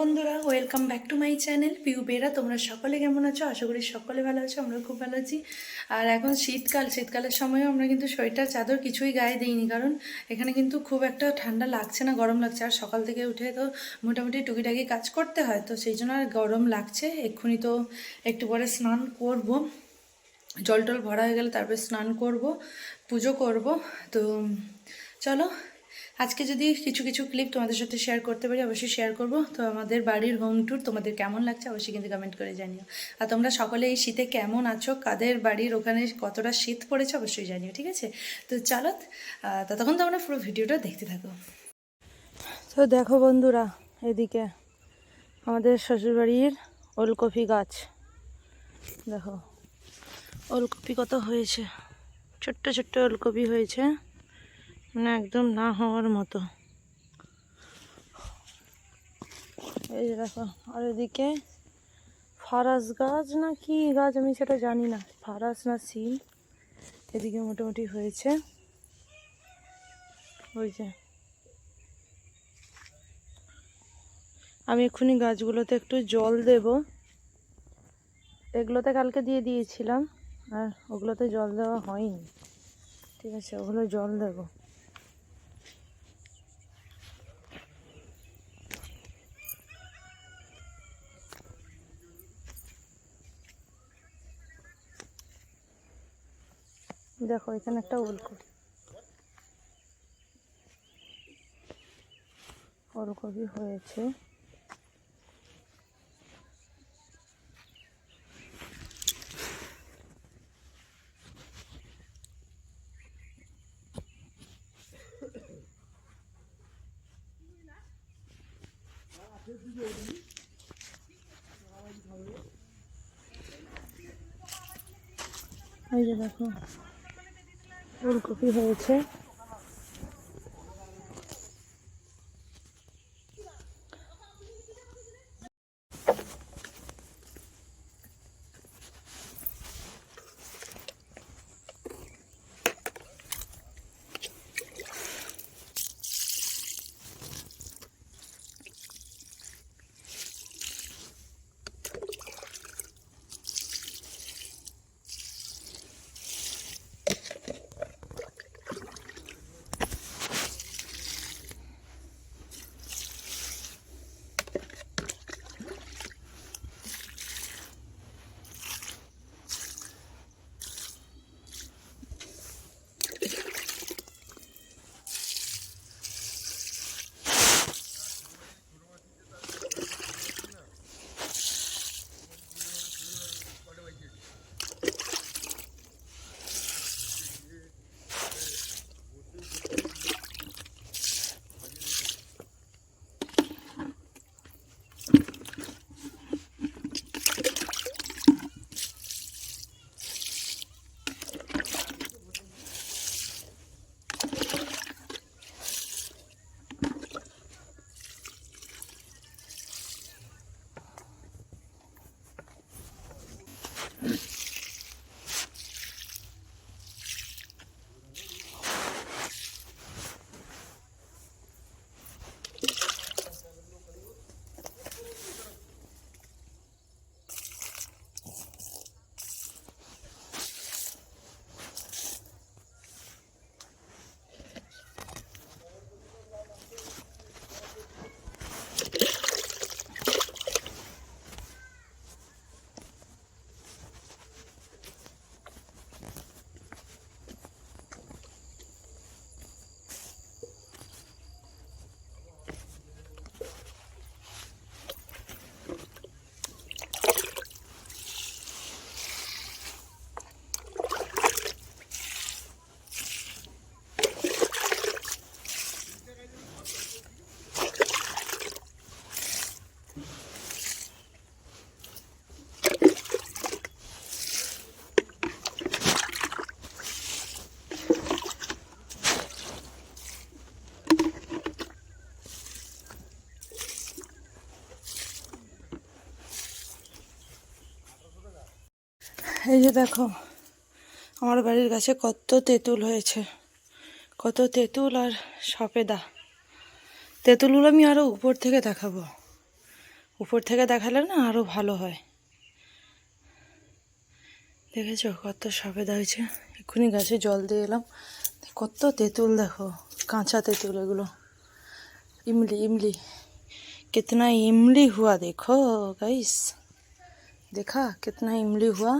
বন্ধুরা welcome back to my channel Piu Bera তোমরা সকলে কেমন আছো? আশা করি সকলে ভালো আছো আমরা খুব ভালো আছি। আর এখন শীতকাল, শীতকালের সময়ও আমরা কিন্তু সোয়েটার, চাদর কিছুই গায়ে দিইনি, কারণ এখানে কিন্তু খুব একটা ঠান্ডা লাগছে না, গরম লাগছে। আর সকাল থেকে উঠে তো মোটামুটি টুকিটাকি কাজ করতে হয়, তো সেই জন্য আর গরম লাগছে। এক্ষুনি তো একটু পরে স্নান করব। জল টল ভরা হয়ে গেলে তারপরে স্নান করব, পুজো করব। তো চলো আজকে যদি কিছু কিছু ক্লিপ তোমাদের সাথে শেয়ার করতে পারি, অবশ্যই শেয়ার করব। তো আমাদের বাড়ির হোম ট্যুর তোমাদের কেমন লাগছে অবশ্যই কিন্তু কমেন্ট করে জানিও। আর তোমরা সকলে এই শীতে কেমন আছো? কাদের বাড়ির ওখানে কতটা শীত পড়েছে অবশ্যই জানিও, ঠিক আছে? তো চলো ততক্ষণ তোমরা পুরো ভিডিওটা দেখতে থাকো। তো দেখো বন্ধুরা, এদিকে আমাদের শ্বশুরবাড়ির ওলকপি গাছ। দেখো, ওলকপি কত হয়েছে? ছোট্ট ছোট্ট ওলকপি হয়েছে। মানে একদম না হওয়ার মতো। এই যে দেখো, আর এদিকে ফারাস গাছ না কি গাছ আমি সেটা জানি না। ফারাস না সিম, এদিকে মোটামুটি হয়েছে। ওই যে। আমি এক্ষুনি গাছগুলোতে একটু জল দেব। এগুলোতে কালকে দিয়ে দিয়েছিলাম, আর ওগুলোতে জল দেওয়া হয়নি। ঠিক আছে, ওগুলো জল দেবো। দেখো এখানে একটা ওলকপি ওলকপি হয়েছে। এই যে দেখো। ফুলকপি হয়েছে। এই যে দেখো আমার বাড়ির কাছে কত তেঁতুল হয়েছে কত তেঁতুল আর সপেদা তেঁতুলগুলো আমি আরও উপর থেকে দেখাবো উপর থেকে দেখালে না আরও ভালো হয় দেখেছো কত সবেদা হয়েছে এক্ষুনি গাছে জল দিয়ে এলাম কত তেঁতুল দেখো কাঁচা তেঁতুল এগুলো ইমলি ইমলি कितना इमली हुआ देखो गाइस দেখা कितना इमली हुआ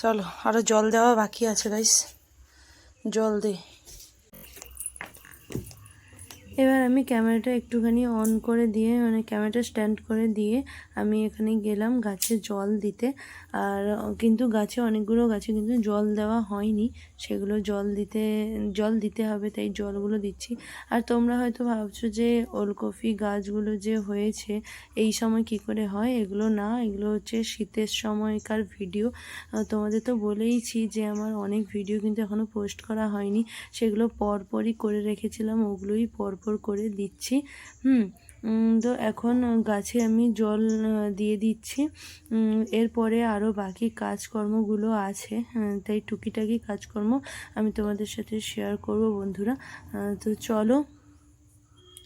চলো আরও জল দেওয়া বাকি আছে গাইস জল দে। এবার আমি ক্যামেরাটা একটুখানি অন করে দিয়ে মানে ক্যামেরাটা স্ট্যান্ড করে দিয়ে, আমি এখানে গেলাম গাছে জল দিতে। আর কিন্তু গাছে অনেকগুলো গাছে কিন্তু জল দেওয়া হয়নি। সেগুলো জল দিতে জল দিতে হবে, তাই জলগুলো দিচ্ছি। আর তোমরা হয়তো ভাবছ যে, ওলকপি গাছগুলো যে হয়েছে, এই সময় কি করে হয়? এগুলো না, এগুলো হচ্ছে শীতের সময়কার ভিডিও। তোমাদের তো বলেইছি যে, আমার অনেক ভিডিও কিন্তু এখনও পোস্ট করা হয়নি। সেগুলো পরপরই করে রেখেছিলাম, ওগুলোই পরপর করে দিচ্ছি। হুম তো এখন গাছে আমি জল দিয়ে দিচ্ছি। এরপরে আরও বাকি কাজকর্মগুলো আছে হ্যাঁ, তাই টুকিটাকি কাজকর্ম আমি তোমাদের সাথে শেয়ার করব বন্ধুরা। তো চলো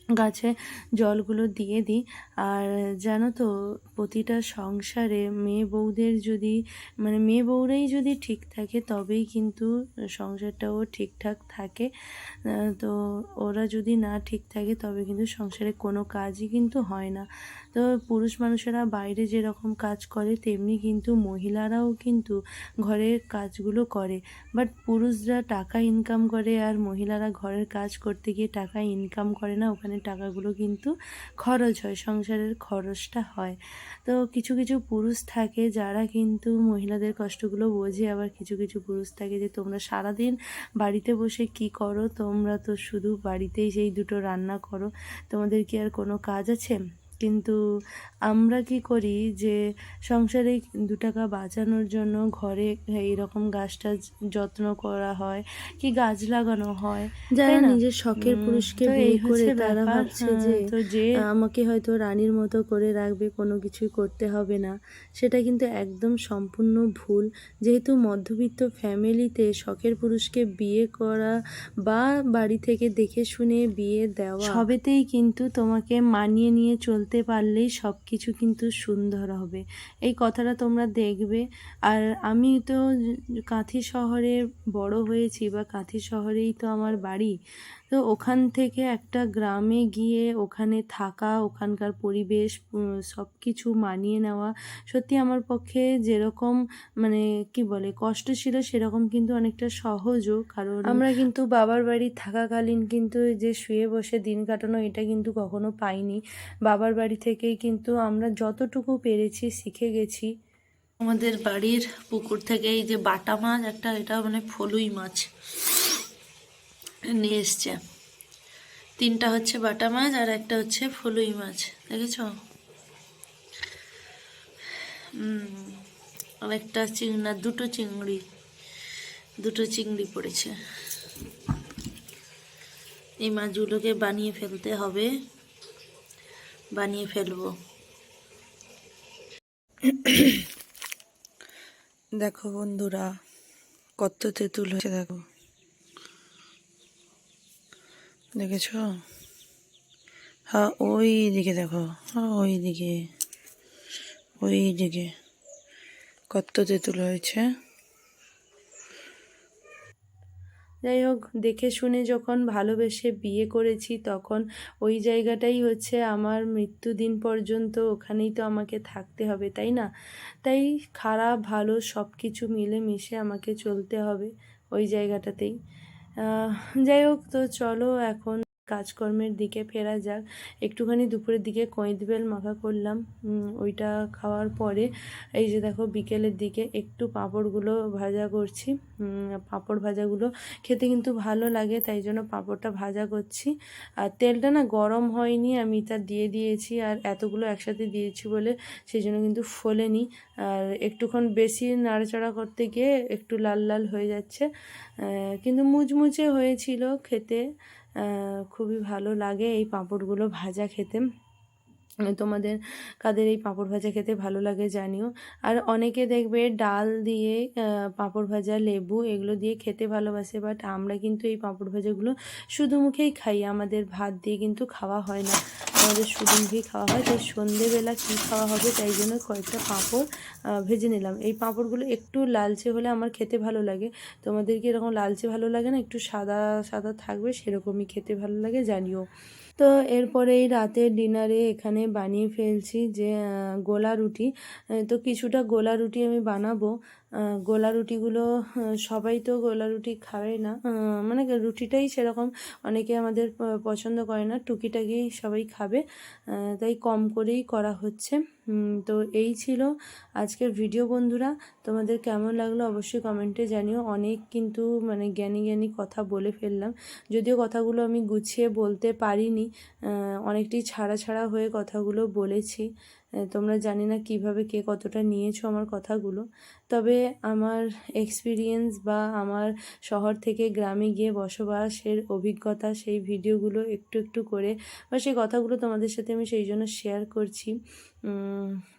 গাছে জলগুলো দিয়ে দিই। আর জানো তো, প্রতিটা সংসারে মেয়ে বউদের যদি মানে মেয়ে বউরাই যদি ঠিক থাকে, তবেই কিন্তু সংসারটাও ঠিকঠাক থাকে। তো ওরা যদি না ঠিক থাকে, তবে কিন্তু সংসারে কোনো কাজই কিন্তু হয় না। তো পুরুষ মানুষেরা বাইরে যেরকম কাজ করে, তেমনি কিন্তু মহিলারাও কিন্তু ঘরের কাজগুলো করে। বাট পুরুষরা টাকা ইনকাম করে, আর মহিলারা ঘরের কাজ করতে গিয়ে টাকা ইনকাম করে না, ওখানে টাকাগুলো কিন্তু খরচ হয়, সংসারের খরচটা হয়। তো কিছু কিছু পুরুষ থাকে যারা কিন্তু মহিলাদের কষ্টগুলো বোঝে, আবার কিছু কিছু পুরুষ থাকে যে তোমরা সারাদিন বাড়িতে বসে কি করো? তোমরা তো শুধু বাড়িতেই সেই দুটো রান্না করো। তোমাদের কি আর কোনো কাজ আছে? কিন্তু আমরা কি করি যে সংসারে দু টাকা বাঁচানোর জন্য ঘরে এইরকম গাছটা যত্ন করা হয় কি গাছ লাগানো হয় যারা? নিজের শখের পুরুষকে এই বিয়ে করে তারা ভাবছে হ্যাঁ, যে আমাকে হয়তো রানীর মতো করে রাখবে কোনো কিছুই করতে হবে না। সেটা কিন্তু একদম সম্পূর্ণ ভুল। যেহেতু মধ্যবিত্ত ফ্যামিলিতে শখের পুরুষকে বিয়ে করা বা বাড়ি থেকে দেখে শুনে বিয়ে দেওয়া সবেতেই কিন্তু তোমাকে মানিয়ে নিয়ে চলতে পারলেই সব কিছু কিন্তু সুন্দর হবে। এই কথাটা তোমরা দেখবে। আর আমি তো কাঁথি শহরে বড় হয়েছি বা কাঁথি শহরেই তো আমার বাড়ি। তো ওখান থেকে একটা গ্রামে গিয়ে ওখানে থাকা ওখানকার পরিবেশ সব কিছু মানিয়ে নেওয়া সত্যি আমার পক্ষে যেরকম মানে কি বলে কষ্ট ছিল সেরকম কিন্তু অনেকটা সহজও। কারণ আমরা কিন্তু বাবার বাড়ি থাকাকালীন কিন্তু যে শুয়ে বসে দিন কাটানো এটা কিন্তু কখনো পাইনি। বাবার বাড়ি থেকেই কিন্তু আমরা যতটুকু পেরেছি শিখে গেছি। আমাদের বাড়ির পুকুর থেকে এই যে বাটা মাছ একটা এটা মানে ফলুই মাছ। নিয়ে এসছে। তিনটা হচ্ছে বাটা মাছ আর একটা হচ্ছে ফলুই মাছ, দেখেছ? আর একটা চিংড়া, দুটো চিংড়ি দুটো চিংড়ি পড়েছে। এই মাছগুলোকে বানিয়ে ফেলতে হবে। বানিয়ে ফেলব। দেখো বন্ধুরা, কত তেঁতুল হয়েছে, দেখো। দেখেছ? হ্যাঁ ওই দিকে দেখো। হ্যাঁ ওই দিকে ওই দিকে কত তেঁতুল হয়েছে। যাই হোক, দেখে শুনে যখন ভালোবেসে বিয়ে করেছি, তখন ওই জায়গাটাই হচ্ছে আমার মৃত্যুদিন পর্যন্ত ওখানেই তো আমাকে থাকতে হবে, তাই না? তাই খারাপ, ভালো সব কিছু মিলে মিশে আমাকে চলতে হবে ওই জায়গাটাতেই। যাই হোক তো চলো এখন কাজকর্মের দিকে ফেরা যাক। একটুখানি দুপুরের দিকে কইঁদ বেল মাখা করলাম। ওইটা খাওয়ার পরে এই যে দেখো বিকেলের দিকে একটু পাঁপড়গুলো ভাজা করছি। পাঁপড় ভাজাগুলো খেতে কিন্তু ভালো লাগে, তাই জন্য পাঁপড়টা ভাজা করছি। আর তেলটা না গরম হয়নি, আমি তা দিয়ে দিয়েছি আর এতগুলো একসাথে দিয়েছি বলে সেই জন্য কিন্তু ফোলেনি। আর একটুক্ষণ বেশি নাড়াচাড়া করতে গিয়ে একটু লাল লাল হয়ে যাচ্ছে। কিন্তু মুচমুচে হয়েছিল খেতে। খুবই ভালো লাগে এই পাঁপড়গুলো ভাজা খেতে। তোমাদের কাদের এই পাঁপড় ভাজা খেতে ভালো লাগে জানিও। আর অনেকে দেখবে ডাল দিয়ে পাঁপড় ভাজা, লেবু এগুলো দিয়ে খেতে ভালোবাসে বাট আমরা কিন্তু এই পাঁপড় ভাজাগুলো শুধু মুখেই খাই, আমাদের ভাত দিয়ে কিন্তু খাওয়া হয় না। আমাদের সুদিনকেই খাওয়া হয়, তাই সন্ধেবেলা কী খাওয়া হবে তাই জন্য কয়েকটা পাঁপড় ভেজে নিলাম। এই পাঁপড়গুলো একটু লালচে হলে আমার খেতে ভালো লাগে। তোমাদের কি এরকম লালচে ভালো লাগে না, একটু সাদা সাদা থাকবে সেরকমই খেতে ভালো লাগে, জানিও। তো এরপরে এই রাতের ডিনারে এখানে বানিয়ে ফেলছি যে গোলা রুটি। তো কিছুটা গোলা রুটি আমি বানাবো। গোলা রুটিগুলো সবাই তো গোলা রুটি খাবে না। মানে রুটিটাই সেরকম অনেকে আমাদের পছন্দ করে না টুকিটাকি সবাই খাবে। তাই কম করেই করা হচ্ছে। তো এই ছিল আজকের ভিডিও বন্ধুরা। তোমাদের কেমন লাগল অবশ্যই কমেন্টে জানিও। অনেক কিন্তু মানে জ্ঞানী জ্ঞানী কথা বলে ফেললাম। যদিও কথাগুলো আমি গুছিয়ে বলতে পারিনি আহ, অনেকটাই ছাড়া ছাড়া হয়ে কথাগুলো বলেছি। তোমরা জানি না কীভাবে কে কতটা নিয়েছো আমার কথাগুলো। তবে আমার এক্সপিরিয়েন্স বা আমার শহর থেকে গ্রামে গিয়ে বসবাসের অভিজ্ঞতা, সেই ভিডিওগুলো একটু একটু করে বা সেই কথাগুলো তোমাদের সাথে আমি সেই জন্য শেয়ার করছি।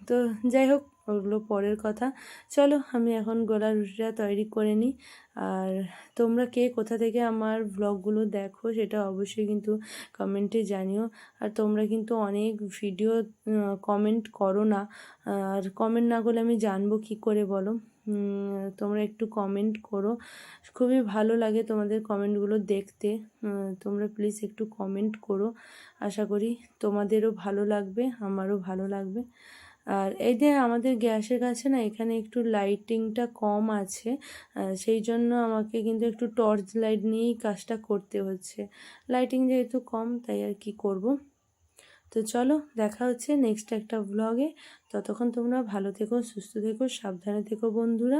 তো যাই হোক ওগুলো পরের কথা। চলো, আমি এখন গোলা রুটিটা তৈরি করে নিই। আর তোমরা কে কোথা থেকে আমার ব্লগগুলো দেখো সেটা অবশ্যই কিন্তু কমেন্টে জানিও। আর তোমরা কিন্তু অনেক ভিডিও কমেন্ট করো না। আর কমেন্ট না করলে আমি জানব কি করে বলো? তোমরা একটু কমেন্ট করো। খুবই ভালো লাগে তোমাদের কমেন্টগুলো দেখতে। তোমরা প্লিজ একটু কমেন্ট করো। আশা করি তোমাদেরও ভালো লাগবে, আমারও ভালো লাগবে। আর এই যে আমাদের গ্যাসের কাছে না এখানে একটু লাইটিংটা কম আছে সেই জন্য আমাকে কিন্তু একটু টর্চ লাইট নিয়েই কাজটা করতে হচ্ছে। লাইটিং যেহেতু কম, তাই আর কি করব? তো চলো, দেখা হচ্ছে নেক্সট একটা ব্লগে ততক্ষণ তোমরা ভালো থেকো, সুস্থ থেকো, সাবধানে থেকো বন্ধুরা।